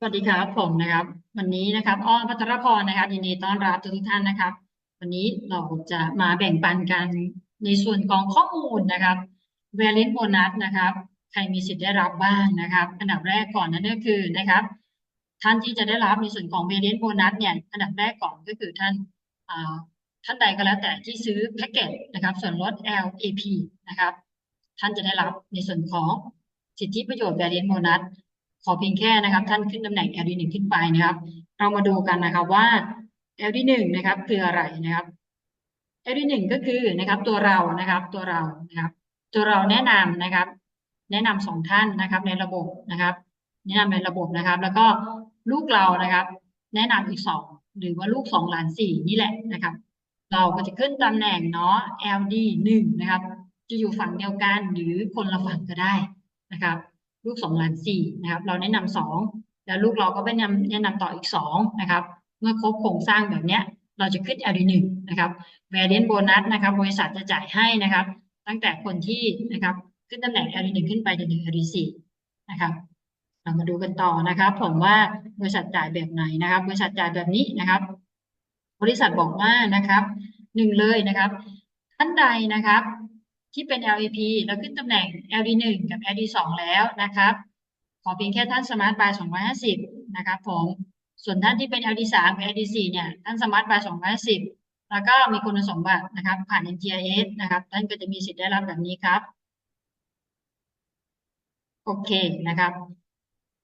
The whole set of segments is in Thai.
สวัสดีครับผมนะครับ วันนี้นะครับอ้อพัทรพรนะครับยินดีต้อนรับทุกท่านนะครับ วันนี้เราจะมาแบ่งปันกันในส่วนของข้อมูลนะครับ variant bonus นะครับ ใครมีสิทธิ์ได้รับบ้างนะครับ อันดับแรกก่อนนั่นก็คือนะครับ ท่านที่จะได้รับในส่วนของ variant bonus เนี่ยอันดับแรกก่อนก็คือท่านท่านใดก็แล้วแต่ที่ซื้อแพ็กเกจนะครับ ส่วนลด LAP นะครับ ท่านจะได้รับในส่วนของสิทธิประโยชน์ variant bonus ขอเพียงแค่นะครับ ท่านขึ้นตำแหน่ง LD 1 ขึ้นไปนะครับ เรามาดูกันนะครับว่า LD 1 นะครับคืออะไรนะครับ LD 1 ก็คือนะครับตัวเรานะครับตัวเรานะครับ ตัวเราแนะนำนะครับ แนะนำสองท่านนะครับในระบบนะครับ แนะนำในระบบนะครับ แล้วก็ลูกเรานะครับ แนะนำอีกสองหรือว่าลูกสองหลานสี่นี่แหละนะครับ เราก็จะขึ้นตำแหน่งเนาะ LD หนึ่งนะครับ จะอยู่ฝั่งเดียวกันหรือคนละฝั่งก็ได้นะครับ ลูกสองล้านสี่นะครับ เราแนะนำสองแล้วลูกเราก็ไปแนะนำแนะนำต่ออีกสองนะครับ เมื่อครบโครงสร้างแบบเนี้ย เราจะขึ้น LD หนึ่งนะครับ variant bonus นะครับ บริษัทจะจ่ายให้นะครับ ตั้งแต่คนที่นะครับขึ้นตำแหน่ง LD หนึ่งขึ้นไปจนถึง LD สี่นะครับเรามาดูกันต่อนะครับ ผมว่าบริษัทจ่ายแบบไหนนะครับ บริษัทจ่ายแบบนี้นะครับ บริษัทบอกว่านะครับหนึ่งเลยนะครับท่านใดนะครับ ที่เป็น LEP แล้วขึ้นตำแหน่ง LD1 กับ LD2 แล้วนะครับ ขอเพียงแค่ท่านสมาร์ทบาย250 นะครับผม ส่วนท่านที่เป็น LD3 กับ LD4 เนี่ยท่านสมาร์ทบาย250 แล้วก็มีคุณสมบัตินะครับ ผ่าน NTIS นะครับ ท่านก็จะมีสิทธิ์ได้รับแบบนี้ครับ โอเคนะครับ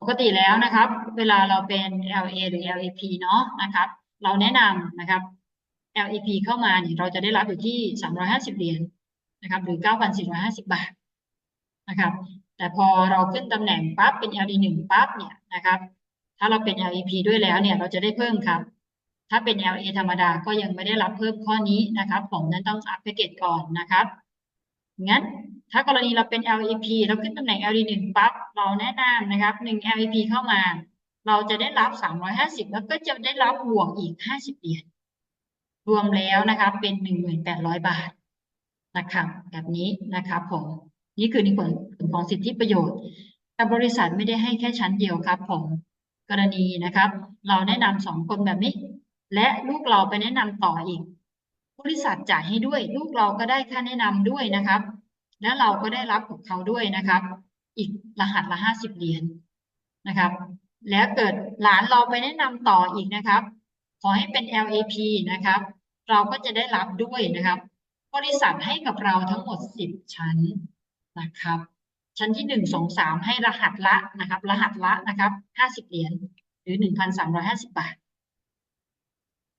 ปกติแล้วนะครับ เวลาเราเป็น LA หรือ LAP เนาะนะครับ เราแนะนำนะครับ LAP เข้ามาเนี่ยเราจะได้รับอยู่ที่ 350 เหรียญ นะครับหรือ 9,450 บาทนะครับ แต่พอเราขึ้นตำแหน่งปั๊บเป็น LD1 ปั๊บเนี่ยนะครับ ถ้าเราเป็น LEP ด้วยแล้วเนี่ยเราจะได้เพิ่มครับ ถ้าเป็น LA ธรรมดาก็ยังไม่ได้รับเพิ่มข้อนี้นะครับ ผมนั้นต้องอัพแพ็กเกจก่อนนะครับงั้นถ้ากรณีเราเป็น LEP เราขึ้นตำแหน่ง LD1 ปั๊บเราแนะนำนะครับ1 LEP เข้ามา เราจะได้รับ 350 แล้วก็จะได้รับบวกอีก 50 เหรียญรวมแล้วนะครับเป็น 1,800 บาท นะครับแบบนี้นะครับผมนี่คือในผลของสิทธิประโยชน์แต่บริษัทไม่ได้ให้แค่ชั้นเดียวครับผมกรณีนะครับ เราแนะนำสองคนแบบนี้ และลูกเราไปแนะนำต่ออีก บริษัทจ่ายให้ด้วย ลูกเราก็ได้ค่าแนะนำด้วยนะครับ และเราก็ได้รับของเขาด้วยนะครับ อีกรหัสละห้าสิบเหรียญนะครับ แล้วเกิดหลานเราไปแนะนำต่ออีกนะครับ ขอให้เป็น LAP นะครับ เราก็จะได้รับด้วยนะครับ บริษัทให้กับเราทั้งหมดสิบชั้นนะครับ ชั้นที่หนึ่งสองสามให้รหัสละนะครับ รหัสละนะครับห้าสิบเหรียญหรือหนึ่งพันสามร้อยห้าสิบบาท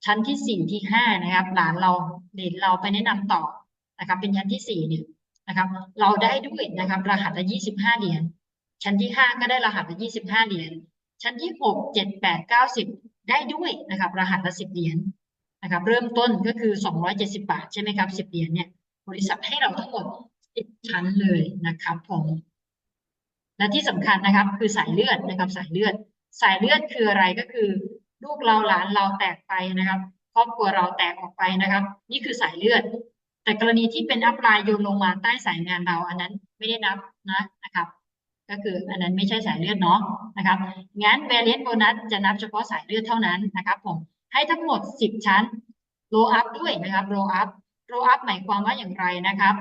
ชั้นที่สี่ที่ห้านะครับ หลานเราเด่นเราไปแนะนำต่อนะครับ เป็นชั้นที่สี่เนี่ยนะครับ เราได้ด้วยนะครับ รหัสละยี่สิบห้าเหรียญชั้นที่ห้าก็ได้รหัสละยี่สิบห้าเหรียญชั้นที่หกเจ็ดแปดเก้าสิบได้ด้วยนะครับ รหัสละสิบเหรียญะครับเริ่มต้นก็คือ 270 บาทใช่ไหมครับ 10 เหรียญเนี่ยบริษัทให้เราทั้งหมด 10 ชั้นเลยนะครับผมและที่สำคัญนะครับคือสายเลือดนะครับสายเลือด สายเลือดคืออะไรก็คือ ลูกเราหลานเราแตกไปนะครับครอบครัวเราแตกออกไปนะครับ นี่คือสายเลือด แต่กรณีที่เป็นอัพไลน์โยนลงมาใต้สายงานเราอันนั้นไม่ได้นับนะนะครับ ก็คืออันนั้นไม่ใช่สายเลือดเนาะนะครับงั้นเวเลียนโบนัสจะนับเฉพาะสายเลือดเท่านั้นนะครับผม ให้ทั้งหมด 10 ชั้น roll up ด้วยนะครับ roll up roll up หมายความว่าอย่างไรนะครับ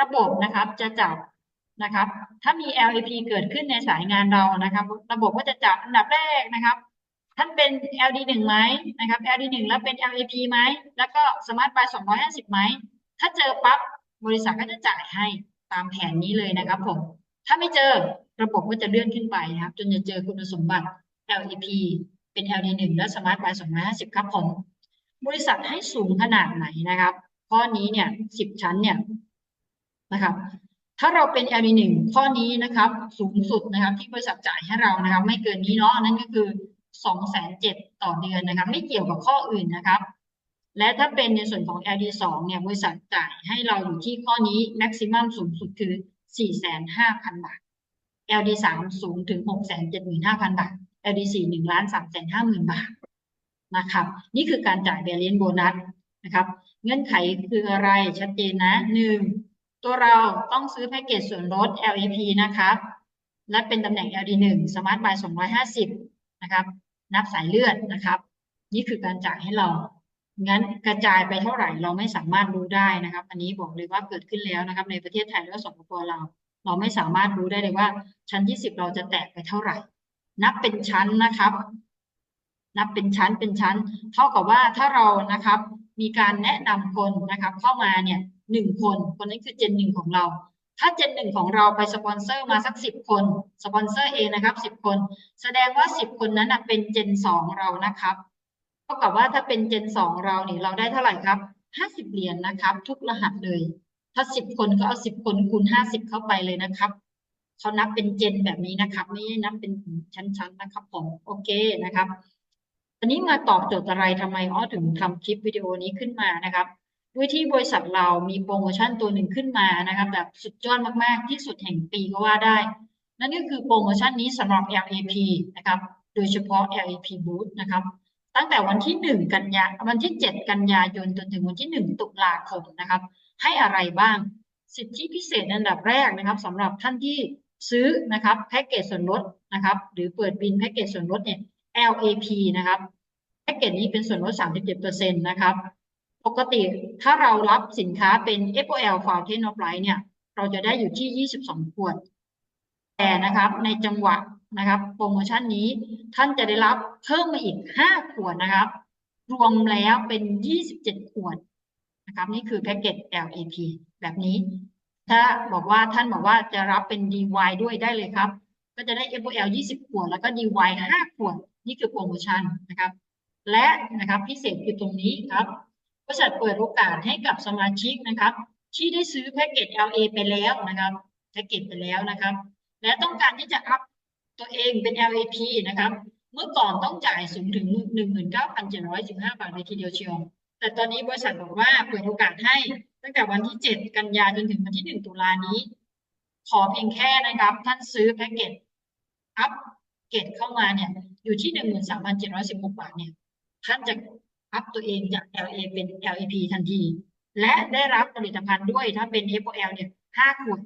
ระบบนะครับจะจับนะครับ ถ้ามี LAP เกิดขึ้นในสายงานเรานะครับ ระบบก็จะจับอันดับแรกนะครับ ท่านเป็น LD หนึ่งไหมนะครับ LD หนึ่งแล้วเป็น LAP ไหมแล้วก็สมาร์ทบายสองร้อยห้าสิบไหมถ้าเจอปั๊บบริษัทก็จะจ่ายให้ตามแผนนี้เลยนะครับผม ถ้าไม่เจอระบบก็จะเลื่อนขึ้นไปนะครับ จนจะเจอคุณสมบัติ LAP เป็น LD1 และสมาร์ทไว250 ครับผม บริษัทให้สูงขนาดไหนนะครับ ข้อนี้เนี่ย 10 ชั้นเนี่ยนะครับ ถ้าเราเป็น LD1 ข้อนี้นะครับ สูงสุดนะครับ ที่บริษัทจ่ายให้เรานะครับ ไม่เกินนี้เนาะนั่นก็คือ2 7 0 0 0ต่อเดือนนะครับ ไม่เกี่ยวกับข้ออื่นนะครับ และถ้าเป็นในส่วนของ LD2 เนี่ย บริษัทจ่ายให้เราอยู่ที่ข้อนี้ maximum สูงสุดคือ 45,000 บาท LD3 สูงถึง 675,000 บาท LDC หนึ่งล้านสามแสนห้าหมื่นบาทนะครับนี่คือการจ่ายเบลเลนโบนัสนะครับเงื่อนไขคืออะไรชัดเจนนะหนึ่งตัวเราต้องซื้อแพ็กเกจส่วนลด LEP นะครับและเป็นตำแหน่ง LD1 Smart Buy 250นะครับนับสายเลือดนะครับ นี่คือการจ่ายให้เรางั้นกระจายไปเท่าไหร่เราไม่สามารถรู้ได้นะครับ อันนี้บอกเลยว่าเกิดขึ้นแล้วนะครับ ในประเทศไทยและสปปลาวเราไม่สามารถรู้ได้เลยว่า ชั้นที่สิบเราจะแตกไปเท่าไหร่ นับเป็นชั้นนะครับ นับเป็นชั้นเป็นชั้น เท่ากับว่าถ้าเรานะครับ มีการแนะนำคนนะครับ เข้ามาเนี่ยหนึ่งคน คนนั้นคือเจนหนึ่งของเรา ถ้าเจนหนึ่งของเราไปสปอนเซอร์มาสักสิบคนสปอนเซอร์เองนะครับสิบคน แสดงว่าสิบคนนั้นเป็นเจนสองเรานะครับเท่ากับว่าถ้าเป็นเจนสองเราเนี่ยเราได้เท่าไหร่ครับห้าสิบเหรียญนะครับ ทุกรหัสเลย ถ้าสิบคนก็เอาสิบคนคูณห้าสิบเข้าไปเลยนะครับ เขานับเป็นเจนแบบนี้นะครับ ไม่ได้นับเป็นชั้นๆนะครับผมโอเคนะครับอันนี้มาตอบโจทย์อะไรทำไมอ้อถึงทำคลิปวิดีโอนี้ขึ้นมานะครับด้วยที่บริษัทเรามีโปรโมชั่นตัวหนึ่งขึ้นมานะครับ แบบสุดยอดมากๆที่สุดแห่งปีก็ว่าได้ นั่นก็คือโปรโมชั่นนี้สำหรับ LAP นะครับ โดยเฉพาะ LAP Boost นะครับ ตั้งแต่วันที่ 1 กันยาวันที่ 7 กันยายนจนถึงวันที่ 1 ตุลาคมนะครับ ให้อะไรบ้าง สิทธิพิเศษอันดับแรกนะครับสำหรับท่านที่ ซื้อนะครับแพ็กเกจส่วนลดนะครับหรือเปิดบินแพ็กเกจส่วนลดเนี่ย LAP นะครับแพ็กเกจนี้เป็นส่วนลด 37%นะครับ ปกติถ้าเรารับสินค้าเป็น FOL Fountain of Life เนี่ย เราจะได้อยู่ที่ 22 ขวด แต่นะครับในจังหวะนะครับ โปรโมชั่นนี้ท่านจะได้รับเพิ่มมาอีก 5 ขวดนะครับ รวมแล้วเป็น 27 ขวดนะครับ นี่คือแพ็กเกจ LAP แบบนี้ ถ้าบอกว่าท่านบอกว่าจะรับเป็น DY ด้วยได้เลยครับ ก็จะได้ FOL 20 ขวด แล้วก็ DY 5 ขวด นี่คือโปรโมชั่นนะครับ และนะครับพิเศษคือตรงนี้ครับบริษัทเปิดโอกาสให้กับสมาชิกนะครับ ที่ได้ซื้อแพ็กเกจ LA ไปแล้วนะครับแพ็กเกจไปแล้วนะครับ และต้องการที่จะอัพตัวเองเป็น LAP นะครับ เมื่อก่อนต้องจ่ายสูงถึง 19,715 บาทในทีเดียวเชียว แต่ตอนนี้บริษัทบอกว่าเปิดโอกาสให้ตั้งแต่วันที่ 7 กันยายนจนถึงวันที่ 1 ตุลานี้ ขอเพียงแค่นะครับ ท่านซื้อแพ็กเกจอัพเกรดเข้ามาเนี่ย อยู่ที่ 13,716 บาทเนี่ย ท่านจะอัพตัวเองจาก LA เป็น LAP ทันที และได้รับผลิตภัณฑ์ด้วยถ้าเป็น FOL เนี่ย 5 ขวด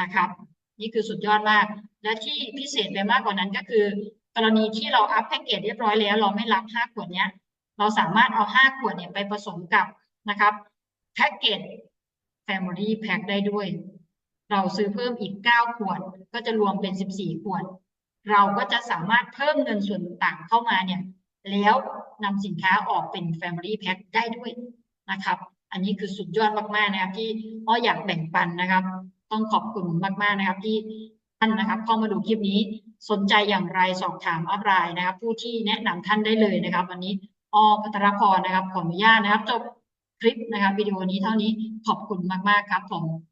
นะครับ นี่คือสุดยอดมาก และที่พิเศษไปมากกว่านั้นก็คือ กรณีที่เราอัพแพ็กเกจเรียบร้อยแล้ว เราไม่รับ 5 ขวดเนี้ย เราสามารถเอา 5 ขวดเนี่ยไปผสมกับนะครับแพ็กเกจ Family Pack ได้ด้วย เราซื้อเพิ่มอีก 9 ขวด ก็จะรวมเป็น 14 ขวด เราก็จะสามารถเพิ่มเงินส่วนต่างเข้ามาเนี่ยแล้วนำสินค้าออกเป็น Family Pack ได้ด้วยนะครับ อันนี้คือสุดยอดมากๆนะครับ ที่อ้ออยากแบ่งปันนะครับ ต้องขอบคุณมากๆนะครับที่ท่านนะครับเข้ามาดูคลิปนี้สนใจอย่างไรสอบถามอัพไลน์นะครับ ผู้ที่แนะนำท่านได้เลยนะครับ วันนี้อ้ อพัทรพรนะครับขออนุญาตนะครับ จบคลิปนะครับวิดีโอนี้เท่านี้ขอบคุณมาก ๆ ครับผม